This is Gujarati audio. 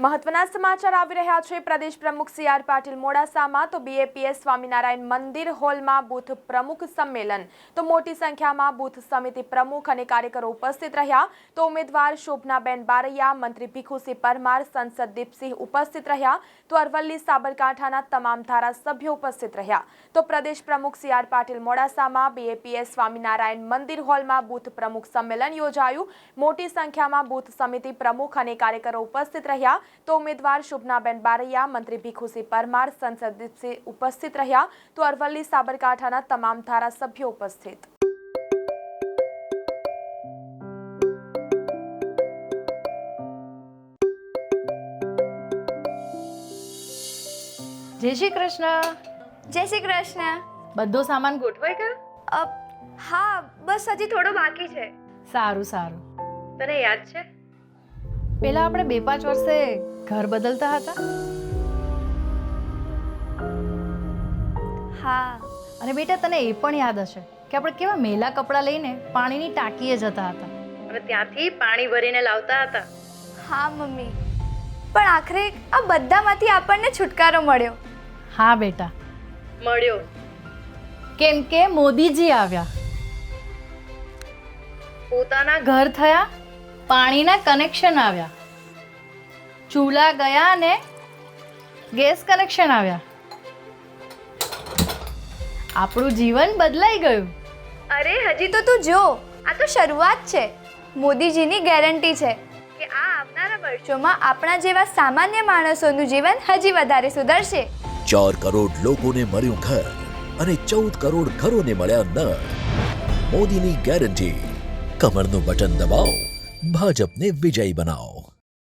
મહત્વના સમાચાર આવી રહ્યા છે. પ્રદેશ પ્રમુખ સી આર પાટીલ મોડાસામાં, તો બીએપીએસ સ્વામિનારાયણ મંદિર હોલમાં બૂથ પ્રમુખ સંમેલન. તો મોટી સંખ્યામાં બૂથ સમિતિ પ્રમુખ અને કાર્યકરો ઉપસ્થિત રહ્યા. તો ઉમેદવાર શોભનાબેન બારૈયા, મંત્રી ભીખુસિંહ પરમાર, સંસદ દીપસિંહ ઉપસ્થિત રહ્યા. તો અરવલ્લી સાબરકાંઠાના તમામ ધારાસભ્યો ઉપસ્થિત રહ્યા. તો પ્રદેશ પ્રમુખ સી આર પાટીલ મોડાસામાં બીએપીએસ સ્વામિનારાયણ મંદિર હોલમાં બૂથ પ્રમુખ સંમેલન યોજાયું. મોટી સંખ્યામાં બૂથ સમિતિ પ્રમુખ અને કાર્યકરો ઉપસ્થિત રહ્યા. તો ઉમેદવાર શુભનાબેન બારૈયા મંત્રી ભીખુસિંહ પરમાર સંસદ દીપસિંહ ઉપસ્થિત રહ્યા. તો અરવલ્લી સાબરકાંઠાના તમામ ધારાસભ્યો ઉપસ્થિત. જય શ્રી કૃષ્ણ. જય શ્રી કૃષ્ણ. બધો સામાન ગોઠવાય ગયો હા બસ હજી થોડો બાકી છે. સારું સારું. તને યાદ છે? પેલા આપણે બે પાંચ વર્ષે ઘર બદલતા હતા? હા. અને બેટા તને એ પણ યાદ હશે કે આપણે કેવા મેલા કપડાં લઈને પાણીની ટાંકીએ જતા હતા. અને ત્યાંથી પાણી ભરીને લાવતા હતા. હા મમ્મી. પણ આખરે આ બધામાંથી આપણને છુટકારો મળ્યો. હા બેટા. મળ્યો. કેમ કે મોદીજી આવ્યા. પોતાના ઘર થયા પાણીના કનેક્શન આવ્યા. ચૂલા ગયા અને ગેસ કનેક્શન આવ્યા. આપણું જીવન બદલાઈ ગયું. અરે હજી તો તું જો આ તો શરૂઆત છે. મોદીજીની ગેરંટી છે કે આ આવનારા વર્ષોમાં આપણા જેવા સામાન્ય માણસોનું જીવન હજી વધારે સુધરશે. ચાર કરોડ લોકોને મળ્યું ઘર અને ચૌદ કરોડ ઘરોને મળ્યા નળ. મોદીની ગેરંટી. કમરનું બટન દબાવો. ભાજપને વિજયી બનાવો.